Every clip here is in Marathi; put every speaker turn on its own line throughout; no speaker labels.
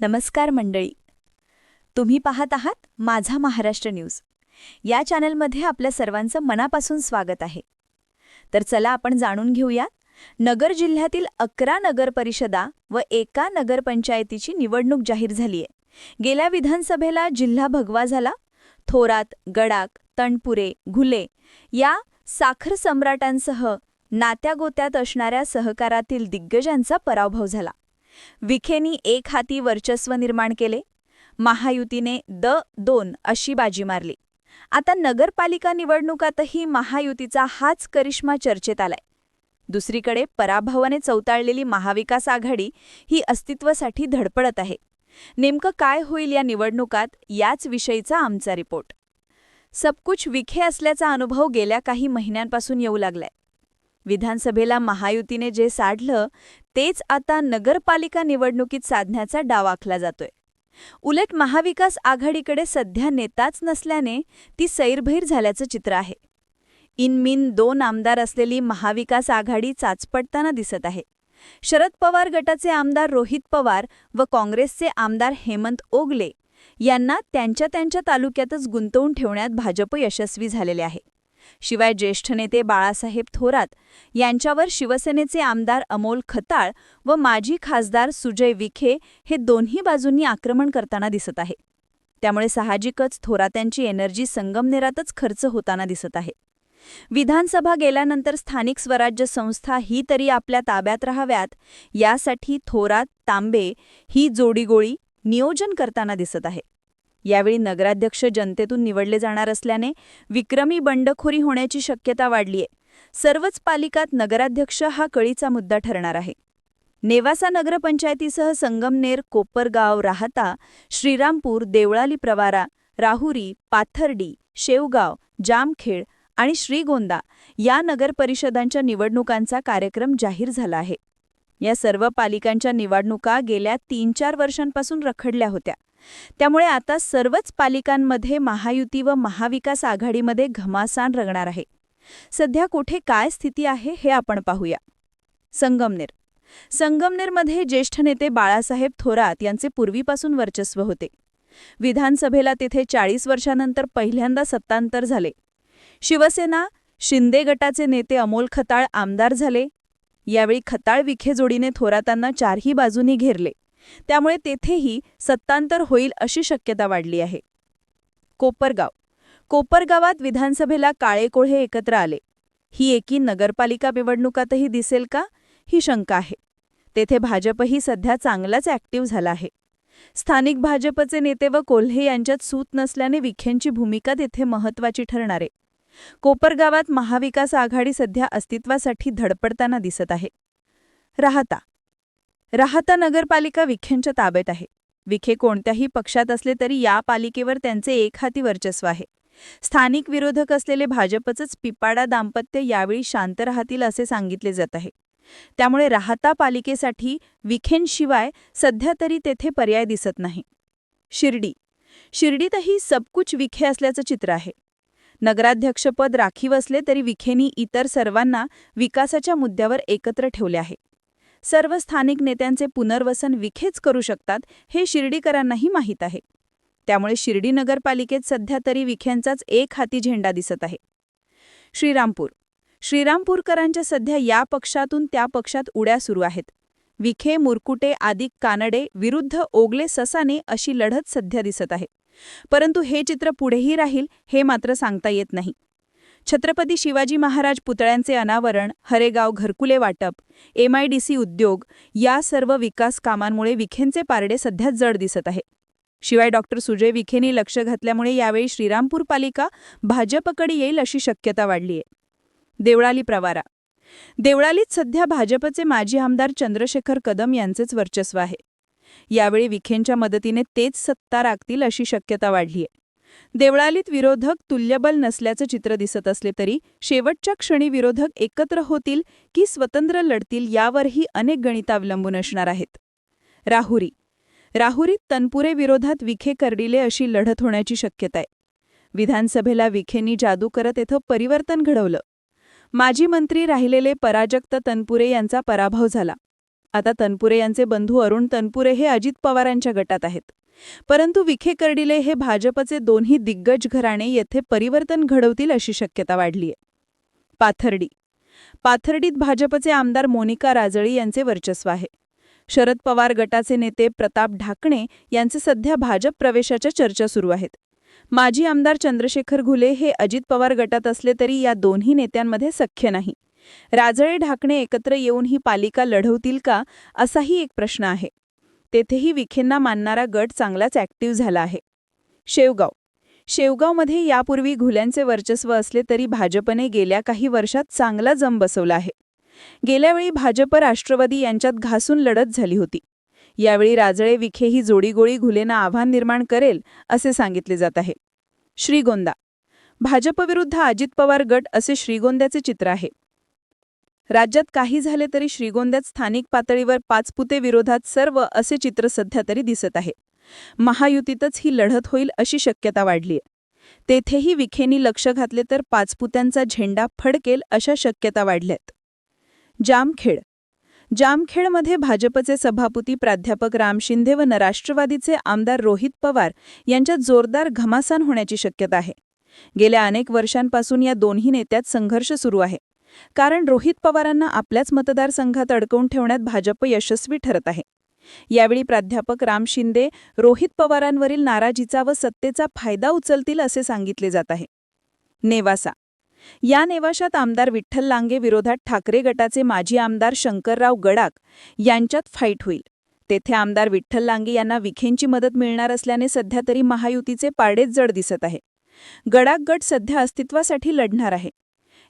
नमस्कार मंडळी. तुम्ही पाहत आहात माझा महाराष्ट्र न्यूज. या चॅनलमध्ये आपल्या सर्वांचं मनापासून स्वागत आहे. तर चला आपण जाणून घेऊयात नगर जिल्ह्यातील अकरा नगर परिषदा व एका नगरपंचायतीची निवडणूक जाहीर झालीय. गेल्या विधानसभेला जिल्हा भगवा झाला. थोरात गडाक तणपुरे घुले या साखर सम्राटांसह नात्यागोत्यात असणाऱ्या सहकारातील दिग्गजांचा पराभव झाला. विखेनी एक हाती वर्चस्व निर्माण केले. महायुतीने द दोन अशी बाजी मारली. आता नगरपालिका निवडणुकातही महायुतीचा हाच करिश्मा चर्चेत आलाय. दुसरीकडे पराभवाने चौताळलेली महाविकास आघाडी ही अस्तित्वासाठी धडपडत आहे. नेमकं काय होईल या निवडणुकात याच विषयीचा आमचा रिपोर्ट. सबकुछ विखे असल्याचा अनुभव गेल्या काही महिन्यांपासून येऊ लागलाय. विधानसभेला महायुतीने जे साधलं तेच आता नगरपालिका निवडणुकीत साधण्याचा डाव आखला जातोय. उलट महाविकास आघाडीकडे सध्या नेताच नसल्याने ती सैरभैर झाल्याचं चित्र आहे. इनमिन दोन आमदार असलेली महाविकास आघाडी चाचपडताना दिसत आहे. शरद पवार गटाचे आमदार रोहित पवार व काँग्रेसचे आमदार हेमंत ओगले यांना त्यांच्या त्यांच्या तालुक्यातच गुंतवून ठेवण्यात भाजप यशस्वी झालेले आहे. शिवाय ज्येष्ठ नेते बाळासाहेब थोरात यांच्यावर शिवसेनेचे आमदार अमोल खताळ व माजी खासदार सुजय विखे हे दोन्ही बाजूंनी आक्रमण करताना दिसत आहे. त्यामुळे साहजिकच थोरात्यांची एनर्जी संगमनेरातच खर्च होताना दिसत आहे. विधानसभा गेल्यानंतर स्थानिक स्वराज्य संस्था ही तरी आपल्या ताब्यात राहाव्यात यासाठी थोरात तांबे ही जोडीगोळी नियोजन करताना दिसत आहे. यावेळी नगराध्यक्ष जनतेतून निवडले जाणार असल्याने विक्रमी बंडखोरी होण्याची शक्यता वाढलीय. सर्वच पालिकात नगराध्यक्ष हा कळीचा मुद्दा ठरणार आहे. नेवासा नगरपंचायतीसह संगमनेर कोपरगाव राहता श्रीरामपूर देवळाली प्रवारा राहुरी पाथर्डी शेवगाव जामखेड आणि श्रीगोंदा या नगरपरिषदांच्या निवडणुकांचा कार्यक्रम जाहीर झाला आहे. या सर्व पालिकांच्या निवडणुका गेल्या तीन चार वर्षांपासून रखडल्या होत्या. त्यामुळे आता सर्वच पालिकांमध्ये महायुती व महाविकास आघाडीमध्ये घमासान रंगणार आहे. सध्या कुठे काय स्थिती आहे हे आपण पाहूया. संगमनेर. संगमनेरमध्ये ज्येष्ठ नेते बाळासाहेब थोरात यांचे पूर्वीपासून वर्चस्व होते. विधानसभेला तेथे चाळीस वर्षानंतर पहिल्यांदा सत्तांतर झाले. शिवसेना शिंदे गटाचे नेते अमोल खताळ आमदार झाले. यावेळी खताळ विखे जोडीने थोरातांना चारही बाजूनी घेरले. त्यामुळे तेथेही सत्तांतर होईल अशी शक्यता वाढली आहे. कोपरगाव. कोपरगावात विधानसभेला काळेकोळे एकत्र आले. ही एकी नगरपालिका निवडणुकातही दिसेल का? ही शंका आहे. तेथे भाजपही सध्या चांगलाच ॲक्टिव्ह झाला आहे. स्थानिक भाजपचे नेते व कोल्हे यांच्यात सूत नसल्याने विखेंची भूमिका तेथे महत्वाची ठरणार आहे. कोपरगावात महाविकास आघाडी सध्या अस्तित्वासाठी धडपडताना दिसत आहे. राहता. राहता नगरपालिका विखेंच्या ताब्यात आहे. विखे कोणत्याही पक्षात असले तरी या पालिकेवर त्यांचे एकहाती वर्चस्व आहे. स्थानिक विरोधक असलेले भाजपचंच पिपाडा दाम्पत्य यावेळी शांत राहतील असे सांगितले जात आहे. त्यामुळे राहता पालिकेसाठी विखेंशिवाय सध्या तरी तेथे पर्याय दिसत नाही. शिर्डी. शिर्डीतही सबकुच विखे असल्याचं चित्र आहे. नगराध्यक्षपद राखीव असले तरी विखेनी इतर सर्वांना विकासाच्या मुद्द्यावर एकत्र ठेवले आहे. सर्व स्थानिक नेत्यांचे पुनर्वसन विखेच करू शकतात हे शिर्डीकरांनाही माहीत आहे. त्यामुळे शिर्डी नगरपालिकेत सध्या तरी विखेंचाच एक हाती झेंडा दिसत आहे. श्रीरामपूर. श्रीरामपूरकरांच्या सध्या या पक्षातून त्या पक्षात उड्या सुरू आहेत. विखे मुरकुटे आदिक कानडे विरुद्ध ओगले ससाने अशी लढत सध्या दिसत आहे. परंतु हे चित्र पुढेही राहील हे मात्र सांगता येत नाही. छत्रपती शिवाजी महाराज पुतळ्यांचे अनावरण हरेगाव घरकुले वाटप एमआयडीसी उद्योग या सर्व विकास कामांमुळे विखेंचे पारडे सध्या जड दिसत आहे. शिवाय डॉक्टर सुजय विखेंनी लक्ष घातल्यामुळे यावेळी श्रीरामपूर पालिका भाजपकडे येईल अशी शक्यता वाढली आहे. देवळाली प्रवारा. देवळालीत सध्या भाजपचे माजी आमदार चंद्रशेखर कदम यांचेच वर्चस्व आहे. यावेळी विखेंच्या मदतीने तेच सत्ता राखतील अशी शक्यता वाढलीय. देवळालीत विरोधक तुल्यबल नसल्याचं चित्र दिसत असले तरी शेवटच्या क्षणी विरोधक एकत्र होतील की स्वतंत्र लढतील यावरही अनेक गणित अवलंबून असणार आहेत. राहुरी. राहुरीत तनपुरे विरोधात विखे करडिले अशी लढत होण्याची शक्यता आहे विधानसभेला विखेंनी जादू करत येथं परिवर्तन घडवलं. माजी मंत्री राहिलेले पराजक्त तनपुरे यांचा पराभव झाला.
आता तनपुरे यांचे बंधू अरुण तनपुरे हे अजित पवारांच्या गटात आहेत. परंतु विखे कर्डिले हे भाजपचे दोन्ही दिग्गज घराणे येथे परिवर्तन घडवतील अशी शक्यता वाढलीय. पाथर्डी. पाथर्डीत भाजपचे आमदार मोनिका राजळी यांचे वर्चस्व आहे. शरद पवार गटाचे नेते प्रताप ढाकणे यांचे सध्या भाजप प्रवेशाच्या चर्चा सुरू आहेत. माजी आमदार चंद्रशेखर घुले हे अजित पवार गटात असले तरी या दोन्ही नेत्यांमध्ये सख्य नाही. राजळे ढाकणे एकत्र येऊन ही पालिका लढवतील का असाही एक प्रश्न आहे. तेथेही विखेंना मानणारा गट चांगलाच ॲक्टिव्ह झाला आहे. शेवगाव. शेवगावमध्ये यापूर्वी घुल्यांचे वर्चस्व असले तरी भाजपने गेल्या काही वर्षात चांगला जम बसवला आहे. गेल्यावेळी भाजप राष्ट्रवादी यांच्यात घासून लढत झाली होती. यावेळी राजळे विखे ही जोडीगोळी घुलेंना आव्हान निर्माण करेल असे सांगितले जात आहे. श्रीगोंदा. भाजपविरुद्ध अजित पवार गट असे श्रीगोंद्याचे चित्र आहे. राज्यात काही झाले तरी श्रीगोंद्यात स्थानिक पातळीवर पाचपुते विरोधात सर्व असे चित्र सध्या तरी दिसत आहे. महायुतीतच ही लढत होईल अशी शक्यता वाढलीय तेथेही विखेनी लक्ष घातले तर पाचपुत्यांचा झेंडा फडकेल अशा शक्यता वाढल्यात. जामखेड. जामखेडमध्ये भाजपचे सभापती प्राध्यापक राम शिंदे व राष्ट्रवादीचे आमदार रोहित पवार यांच्यात जोरदार घमासान होण्याची शक्यता आहे. गेल्या अनेक वर्षांपासून या दोन्ही नेत्यात संघर्ष सुरू आहे. कारण रोहित पवारांना आपल्याच मतदारसंघात अडकवून ठेवण्यात भाजप यशस्वी ठरत आहे. यावेळी प्राध्यापक राम शिंदे रोहित पवारांवरील नाराजीचा व सत्तेचा फायदा उचलतील असे सांगितले जात आहे. नेवासा. या नेवाशात आमदार विठ्ठल लांगे विरोधात ठाकरे गटाचे माजी आमदार शंकरराव गडाक यांच्यात फाईट होईल. तेथे आमदार विठ्ठल लांगे यांना विखेंची मदत मिळणार असल्याने सध्या तरी महायुतीचे पारडेच जड दिसत आहे. गडाक गट सध्या अस्तित्वासाठी लढणार आहे.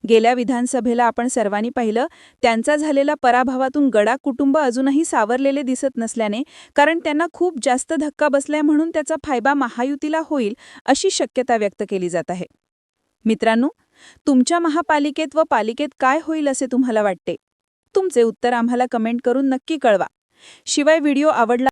गेल्या विधानसभेला आपण सर्वांनी पाहिलं त्यांचा झालेला पराभवातून गडा कुटुंब अजूनही सावरलेले दिसत नसल्याने कारण त्यांना खूप जास्त धक्का बसलाय म्हणून त्याचा फायदा महायुतीला होईल अशी शक्यता व्यक्त केली जात आहे. मित्रांनो तुमच्या महापालिकेत व पालिकेत काय होईल असे तुम्हाला वाटते? तुमचे उत्तर आम्हाला कमेंट करून नक्की कळवा. शिवाय व्हिडिओ आवडला